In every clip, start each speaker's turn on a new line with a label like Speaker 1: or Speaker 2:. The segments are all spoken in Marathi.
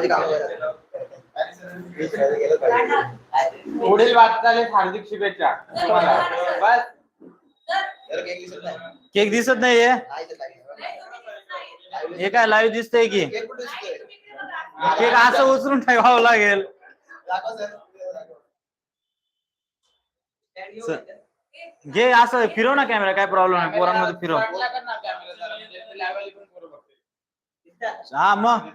Speaker 1: लावायची कामं.
Speaker 2: पुढील वाटचालीस हार्दिक शुभेच्छा. तुम्हाला. बस.
Speaker 1: केक दिसत नाही.
Speaker 3: केक दिसत नाहीये. हे काय लाईव्ह दिसतंय की?
Speaker 1: केक
Speaker 3: असं उचलून ठेवावं लागेल. घे असं फिरव ना कॅमेरा काय प्रॉब्लेम नाही. पोरांमध्ये फिरव. हा मग.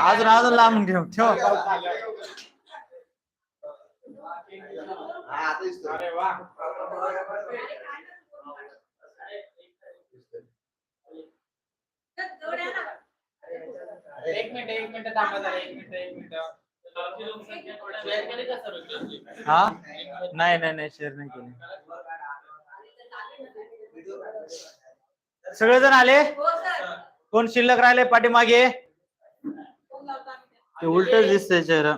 Speaker 3: अजून अजून लांब ठेव ठेव.
Speaker 1: हा,
Speaker 2: एक मिनिट एक मिनिट थांबा जरा एक मिनिट मिनिट?
Speaker 3: हा? नाही नाही नाही शेअर नाही केली. सगळेजण आले? कोण शिल्लक राहिले पाठीमागे? ते उलट दिसतंय चेहरा.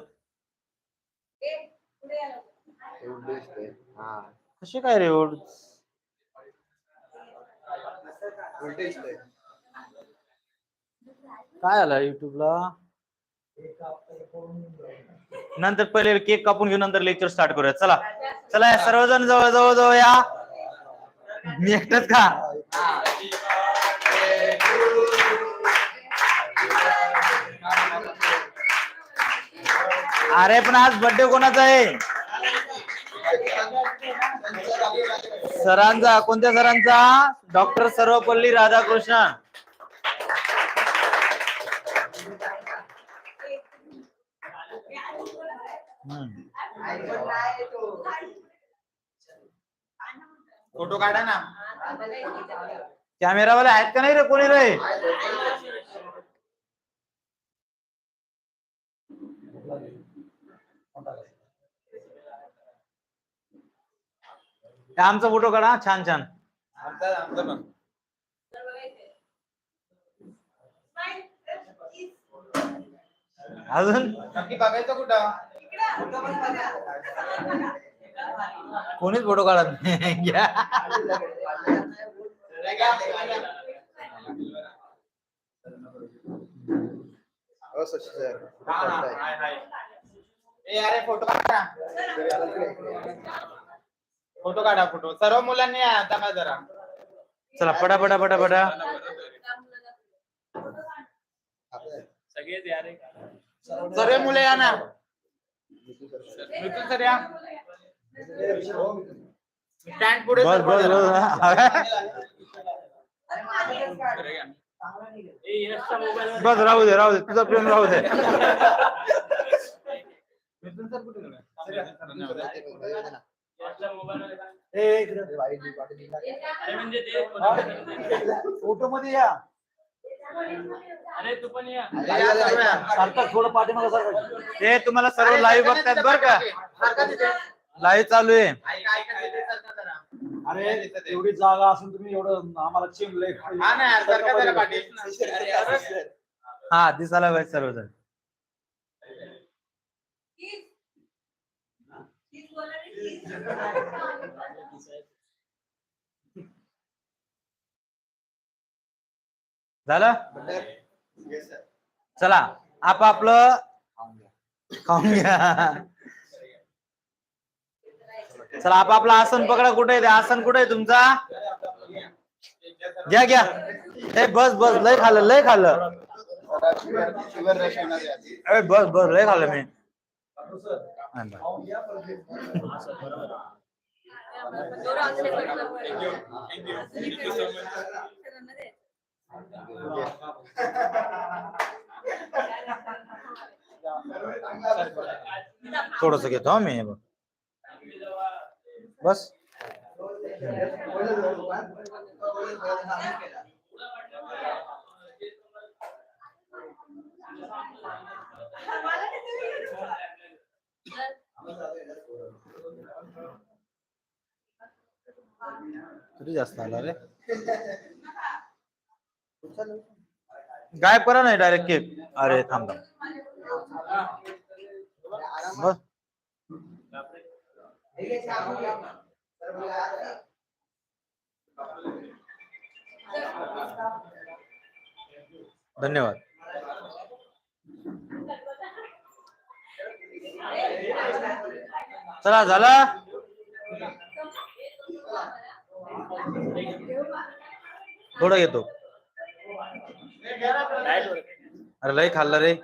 Speaker 1: हा.
Speaker 3: कसे काय रे ओढ. काय आला युट्यूबला नंतर पहिले केक कापून घेऊ नंतर लेक्चर स्टार्ट करूया. चला. चला या सर्वजण जवळ जवळ जवळ या. मी एकटाच का? अरे पण आज बर्थडे कोणाचा आहे? सरांचा कोणत्या सरांचा? डॉक्टर सर्वपल्ली राधाकृष्ण. हम्म.
Speaker 2: फोटो काढा ना.
Speaker 3: कॅमेरावाले आहेत का नाही रे कोणी रे? हे आमचा फोटो काढा छान छान.
Speaker 2: आमचा आमचा पण
Speaker 3: अजून?
Speaker 2: नक्की बघायचं कुठं?
Speaker 3: कोणीच फोटो काढत नाही.
Speaker 2: हे.
Speaker 1: हो.
Speaker 2: हा, हा, फोटो काढा. फोटो काढा फोटो. सर्व मुलांनी या, थांबा जरा.
Speaker 3: चला पटा पटा पटा पटा
Speaker 2: सर्व मुले या ना. मिथुन सर या. स्टँड पुढे
Speaker 3: बस
Speaker 2: सरकवा
Speaker 3: बस
Speaker 2: जरा.
Speaker 3: बस बस राहू दे राहू दे तुझा प्रेम राहू दे
Speaker 2: मिथुन सर कुठे गेले? धन्यवाद.
Speaker 1: ते पण बघा ना.
Speaker 3: ए, इकडं.
Speaker 1: ते वाईट बी वाटत नाही.
Speaker 3: फोटो मध्ये या
Speaker 2: या, सर्व या.
Speaker 3: सारखं थोडं पाठीमागे सारखं ते तुम्हाला सर्व लाईव्ह बघतात बर का
Speaker 2: सारखा तिथे.
Speaker 3: लाईव्ह चालू आहे.
Speaker 4: अरे एवढी जागा असून तुम्ही एवढं आम्हाला चिमले
Speaker 2: हा.
Speaker 3: हा दिसायला पाहिजे सर्वजण. झालं. चला आपापलं खाऊन घ्या. चला आपापलं आसन पकडा कुठे आहे ते? आसन कुठे आहे तुमचा? घ्या घ्या. ए बस बस लय खाल्लं लय खाल्लं.
Speaker 1: शुगर-
Speaker 3: ए बस बस लय खाल्लं मी. थोडस घेतो मी बघ. बस। किती जास्त आला रे? गायब करा नाही डायरेक्ट केक अरे थांब. बस. धन्यवाद चला झाला थोडं घेतो अरे लय खाल्लं रे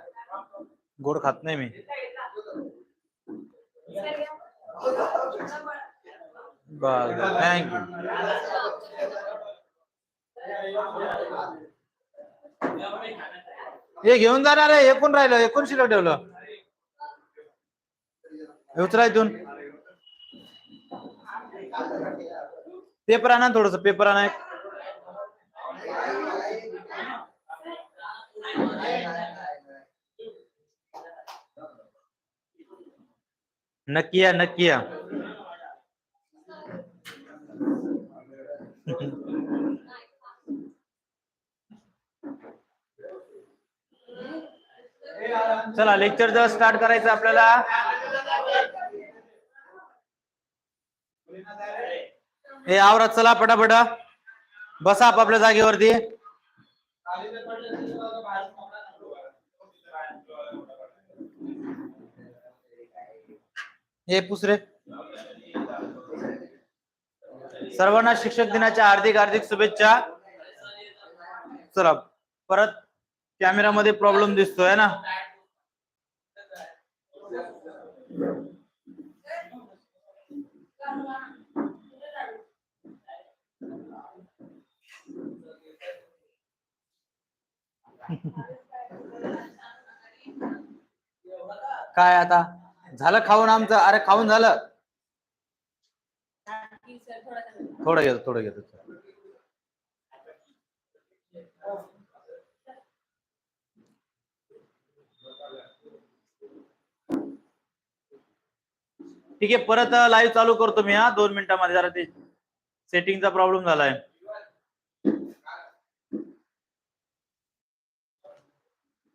Speaker 3: गोड खात नाही मी बर थँक्यू हे घेऊन जाणार आहे एकूण राहिलं एकूण शिल्लक ठेवलं. हे उचला इथून. पेपर आणा थोडस पेपर आणा एक. नक्की या नक्की या. चला लेक्चर जर स्टार्ट करायचं आपल्याला. हे आवरात चला पटापटा. बसा आपापल्या जागेवरती. हे पुसरे. सर्वांना शिक्षक दिनाच्या हार्दिक हार्दिक शुभेच्छा. चला परत कॅमेरामध्ये प्रॉब्लेम दिसतोय ना? काय आता? झालं खाऊन आमचं? अरे खाऊन झालं? थोडं घेतो थोडं घेतो ठीक आहे परत लाईव्ह चालू करतो मी हा. दोन मिनिटांमध्ये जरा ते सेटिंगचा प्रॉब्लेम झालाय.